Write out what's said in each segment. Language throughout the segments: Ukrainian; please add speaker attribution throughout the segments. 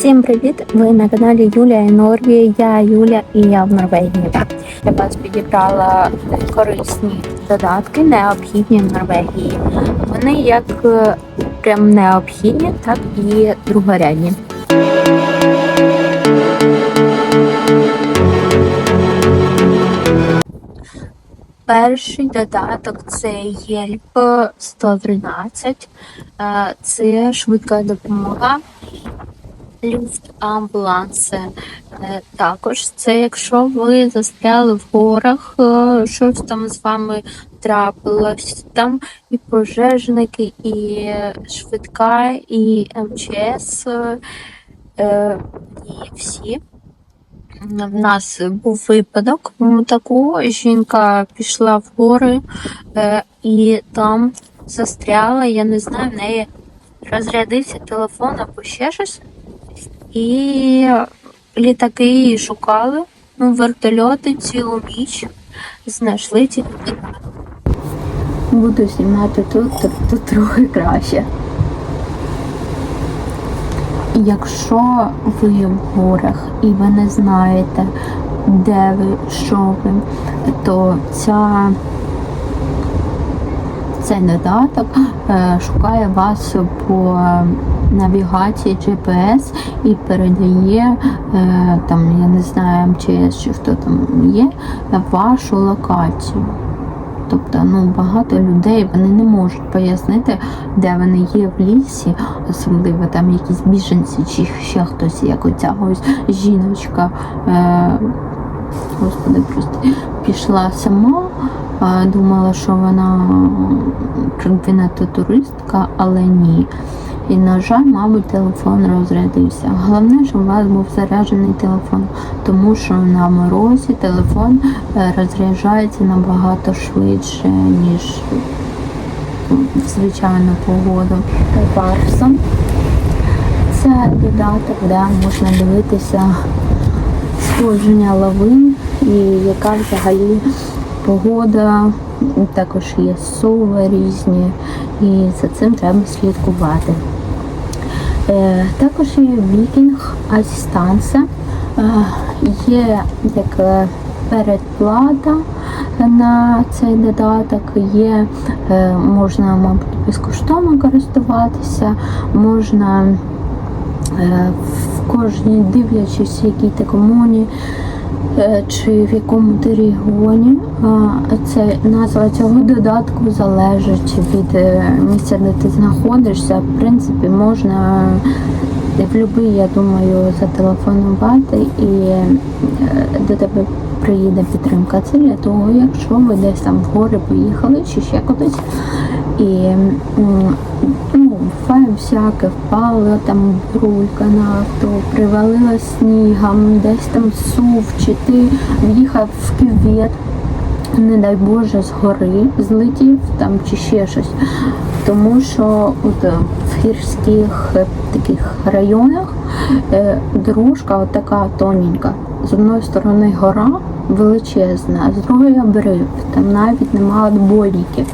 Speaker 1: Всім привіт! Ви на каналі Юлія і Норвія. Я Юля і я в Норвегії. Я вас підібрала корисні додатки, необхідні в Норвегії. Вони як е, прям необхідні, так і другорядні. Перший додаток це ЄЛЬП 113. Е, Це швидка допомога. Люфт амбуланси Е, також це якщо ви застряли в горах, е, щось там з вами трапилось. Там і пожежники, і швидка, і МЧС, е, і всі. В нас був випадок такого. Жінка пішла в гори і там застряла. Я не знаю, в неї розрядився телефон або ще щось. І літаки шукали. Ну, вертольоти цілу ніч знайшли ці літаки. Буду знімати тут, тут, тут трохи краще. Якщо ви в горах і ви не знаєте, де ви, що ви, то ця, цей додаток е, шукає вас по навігації GPS і передає е, там, я не знаю, МЧС чи хто там є, вашу локацію. Тобто ну, багато людей вони не можуть пояснити, де вони є в лісі, особливо там якісь біженці чи ще хтось, як оця ось жіночка. Е, Господи, просто пішла сама, думала, що вона продвинута туристка, але ні. І, на жаль, мабуть, телефон розрядився. Головне, щоб у вас був заряджений телефон, тому що на морозі телефон е, розряджається набагато швидше, ніж в звичайну погоду. Варсон. Це додаток, де можна дивитися сходження лавин і яка взагалі погода. Також є сови різні, і за цим треба слідкувати. Е, Також є вікінг асістанса, є як е, передплата на цей додаток, є, е, можна, мабуть, безкоштовно користуватися, можна е, в кожній дивлячись, якій ти комуні е, чи в якому ти регіоні. Це назва цього додатку залежить від е, місця, де ти знаходишся. В принципі, можна в будь-який, я думаю, зателефонувати і е, до тебе приїде підтримка. Це для того, якщо ви десь там в гори поїхали чи ще кудись. І всяке, впала там брулька на авто, привалила снігом, десь там сув, чи ти в'їхав в кювет, не дай Боже, з гори злетів там чи ще щось. Тому що от е, в гірських е, таких районах е, дорожка от така тоненька. З одної сторони гора величезна, а з другої обрив. Там навіть немає отбойників.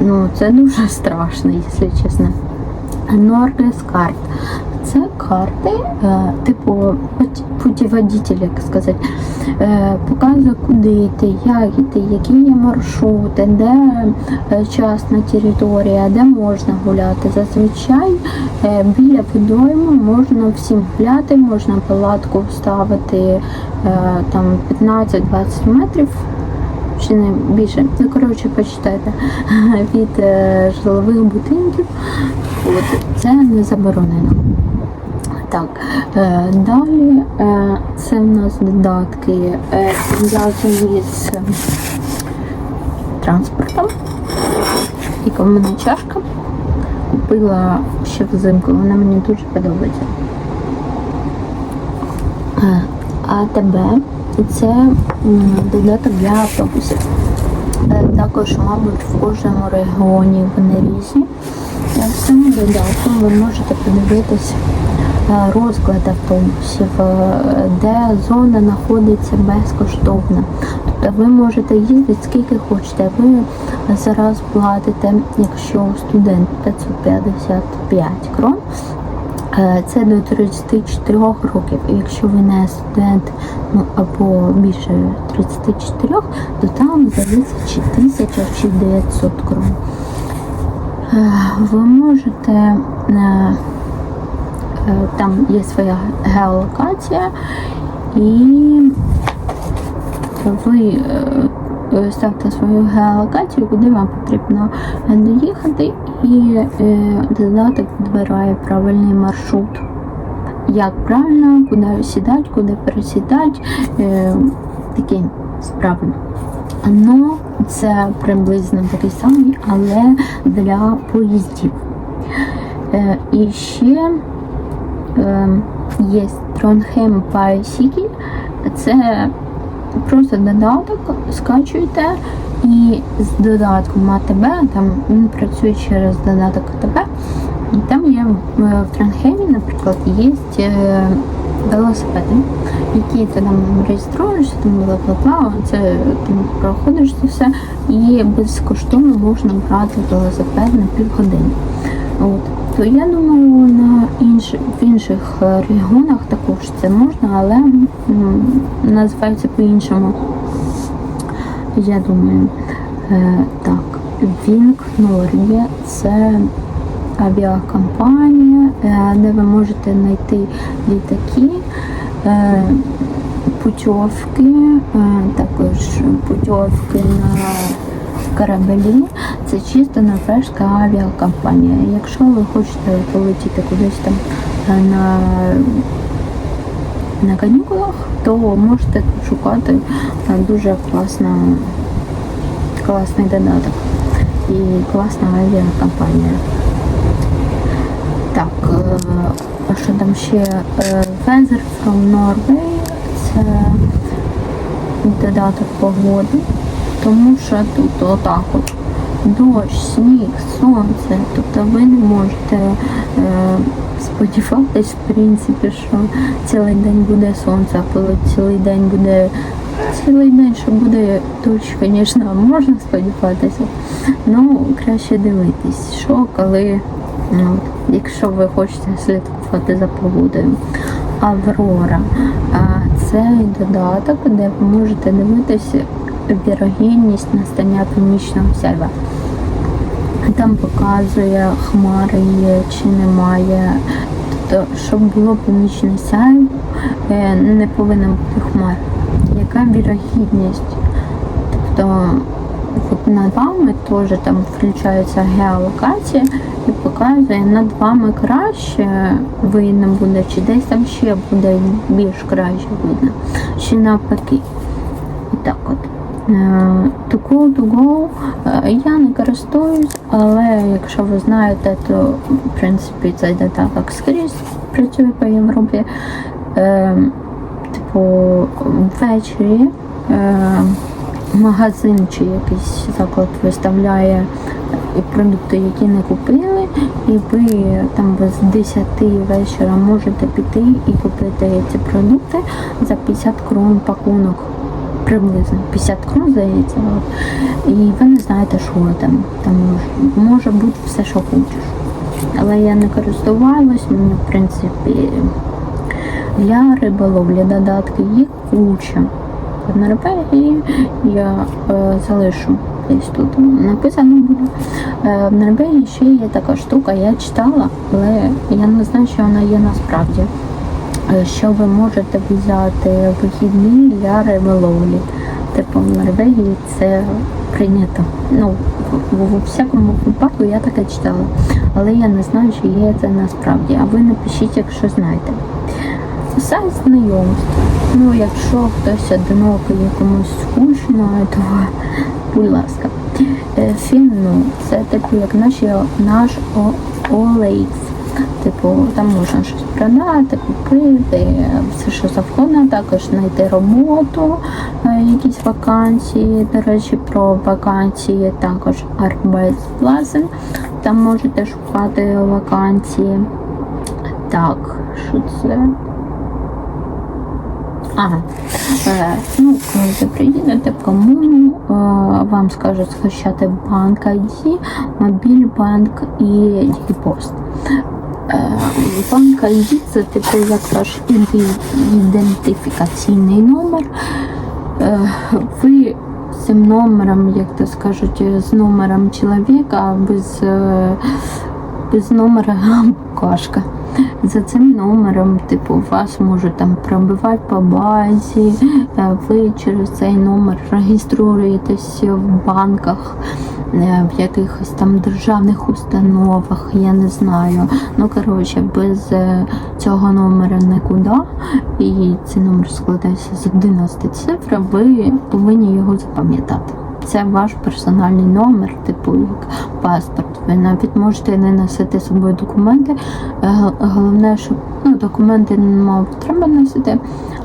Speaker 1: Ну, це дуже страшно, якщо чесно. Норклес карт. Це карти, е, типу пут- як сказати, е, показує, куди йти, як йти, які є маршрути, де е, частна територія, де можна гуляти. Зазвичай біля водойми можна всім гуляти, можна палатку ставити там 15-20 метрів чи більше. Ну, коротше, почитайте від е, житлових будинків. От, це не заборонено. Так, е, далі е, це в нас додатки пов'язані з транспортом. І мене чашка. Купила ще взимку, вона мені дуже подобається. Е, АТБ це додаток для автобусів. Е, Також, мабуть, в кожному регіоні вони різні. Е, В цьому додатку ви можете подивитись е, розклад автобусів, де зона знаходиться безкоштовно. Тобто ви можете їздити скільки хочете. Ви зараз платите, якщо студент 555 крон, Це до 34 років. Якщо ви не студент, ну або більше 34, то там здається чи 1000 чи 900 крон. Е, Ви можете е, е, там є своя геолокація, і ви е, е, ставте свою геолокацію, куди вам потрібно е, доїхати, і е, додаток підбирає правильний маршрут. Як правильно, куди сідати, куди пересідати, е, такі справи. Ну, це приблизно такий самий, але для поїздів. Е, і ще е, є Тронхем Bicycle. Це просто додаток, скачуєте і з додатком АТБ, там він працює через додаток АТБ. І там є е, в Тронхемі, наприклад, є е, велосипеди, які ти там реєструєшся, там бла бла бла, це там проходиш це все, і безкоштовно можна брати велосипед на півгодини. От. То я думаю, на інші, в інших регіонах також це можна, але м, називається по-іншому. Я думаю, е, так, Вінк Норві це авіакомпанія, е, де ви можете знайти літаки, е, путівки, е, також путівки на корабелі. Це чисто норвежська авіакомпанія. Якщо ви хочете полетіти кудись там на на канікулах, то можете шукати. Е, дуже класна, класний додаток і класна авіакомпанія. Так, е, а що там ще? Е, Weather from Norway, це додаток погоди, тому що тут отак от дощ, сніг, сонце, тобто ви не можете е, сподіватись, в принципі, що цілий день буде сонце, а коли цілий день буде цілий день, що буде дощ, звісно, можна сподіватися. Ну, краще дивитись, що коли, ну, якщо ви хочете слідкувати за погодою. Аврора. Це додаток, де ви можете дивитися вірогідність настання північного сяйва. Там показує, хмари є чи немає. Тобто, щоб було північне сяйво, е, не повинно бути хмар. Яка вірогідність? Тобто над вами теж там включається геолокація і показує над вами краще видно буде, чи десь там ще буде більш краще видно, чи навпаки. І так от. To to go я не користуюсь, але якщо ви знаєте, то в принципі цей додаток скрізь працює по Європі. Е, Типу ввечері е, магазин чи якийсь заклад виставляє продукти, які не купили, і ви там з 10 вечора можете піти і купити ці продукти за 50 крон пакунок приблизно 50 крон, здається. І ви не знаєте, що там. Там може, бути все, що хочеш. Але я не користувалась, мені в принципі для риболовлі додатки їх куча. В Норвегії я е, залишу десь тут написано буде. Е, Норвегії ще є така штука, я читала, але я не знаю, що вона є насправді що ви можете взяти вихідні для риболовлі. Типу в Норвегії це прийнято. Ну, в всякому випадку я таке читала. Але я не знаю, чи є це насправді. А ви напишіть, якщо знаєте. Сайт знайомств. Ну, якщо хтось одинокий, якомусь скучно, то будь ласка. Е, Фінну це типу як наші, наш OLX. Типу, там можна щось продати, купити, все що завгодно, також знайти роботу, е, якісь вакансії. До речі, про вакансії також Arbeitsplassen. Там можете шукати вакансії. Так, що це? Ага. Е, ну, коли приїдете в комуну, е, вам скажуть скачати банк ID, мобільбанк і Діпост. Е, банк ID це типу як ідентифікаційний номер. Е, Ви цим номером, як то скажуть, з номером чоловіка, без, е, без номера кошка. За цим номером, типу, вас можуть там пробивати по базі, ви через цей номер реєструєтесь в банках, в якихось там державних установах, я не знаю. Ну, коротше, без е, цього номера нікуди. І цей номер складається з 11 цифр, ви повинні його запам'ятати. Це ваш персональний номер, типу як паспорт. Ви навіть можете не носити з собою документи. Е, Головне, щоб ну, документи мабуть, треба носити.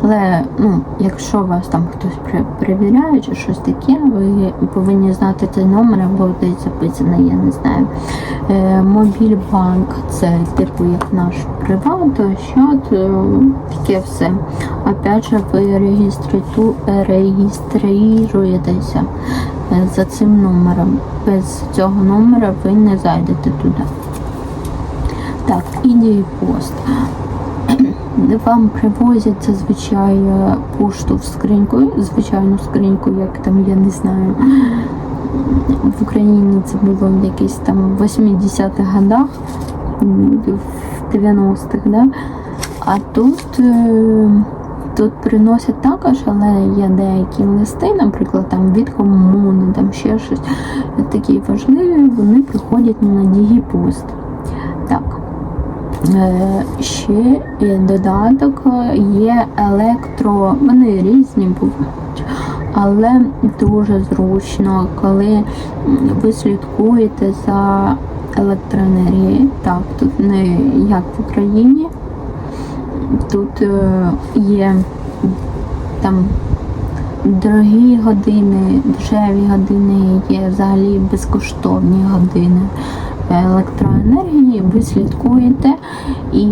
Speaker 1: Але ну, якщо вас там хтось перевіряє чи щось таке, ви повинні знати цей номер або десь записаний, я не знаю. Е, Мобільбанк це типу як наш приват, счет, е, таке все. Опять же, ви реєстриту- реєструєтеся е, за цим номером. Без цього номера ви не зайдете туди. Так, і пост. Вам привозять зазвичай е, пошту в скриньку, звичайну скриньку, як там, я не знаю. В Україні це було в якихось там 80-х годах, в 90-х, да? А тут, е, тут приносять також, але є деякі листи, наприклад, там від комуни, там ще щось такі важливі, вони приходять на Дігіпост. Е, Ще є додаток е, є електро, вони різні бувають, але дуже зручно, коли ви слідкуєте за електроенергією. Так, тут не як в Україні, тут е, є там дорогі години, дешеві години, є взагалі безкоштовні години електроенергії, ви слідкуєте і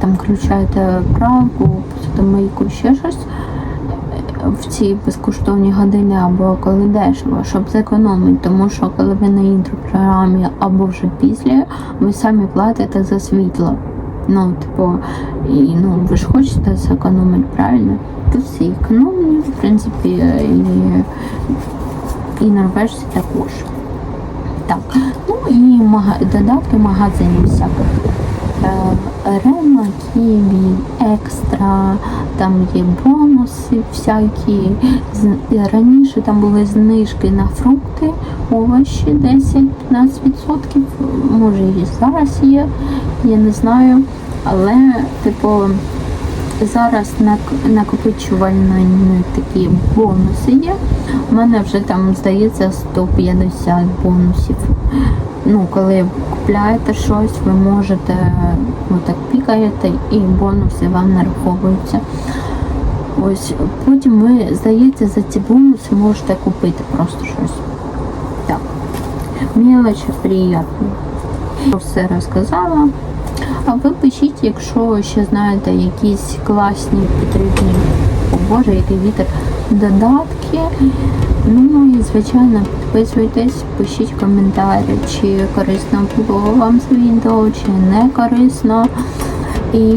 Speaker 1: там включаєте правку, посудомийку, ще щось в ці безкоштовні години або коли дешево, щоб зекономити, тому що коли ви на інтерпрограмі або вже після, ви самі платите за світло. Ну, типу, і ну ви ж хочете зекономити, правильно? Тут всі економні, в принципі, і, і норвежці також. Так, ну і додатки магазинів всяких. Е, Рема, Ківі, Екстра, там є бонуси всякі. Раніше там були знижки на фрукти, овочі 10-15%. Може і зараз є, я не знаю. Але, типу, зараз нак- накопичувальні такі бонуси є. У мене вже там здається 150 бонусів. Ну, коли купляєте щось, ви можете отак пікаєте і бонуси вам нараховуються. Ось потім ви, здається, за ці бонуси можете купити просто щось. Так. Мелочі приємно. Все розказала. А ви пишіть, якщо ще знаєте якісь класні потрібні, о Боже, який вітер, додатки. Ну і звичайно підписуйтесь, пишіть коментарі, чи корисно було вам це відео, чи не корисно. І.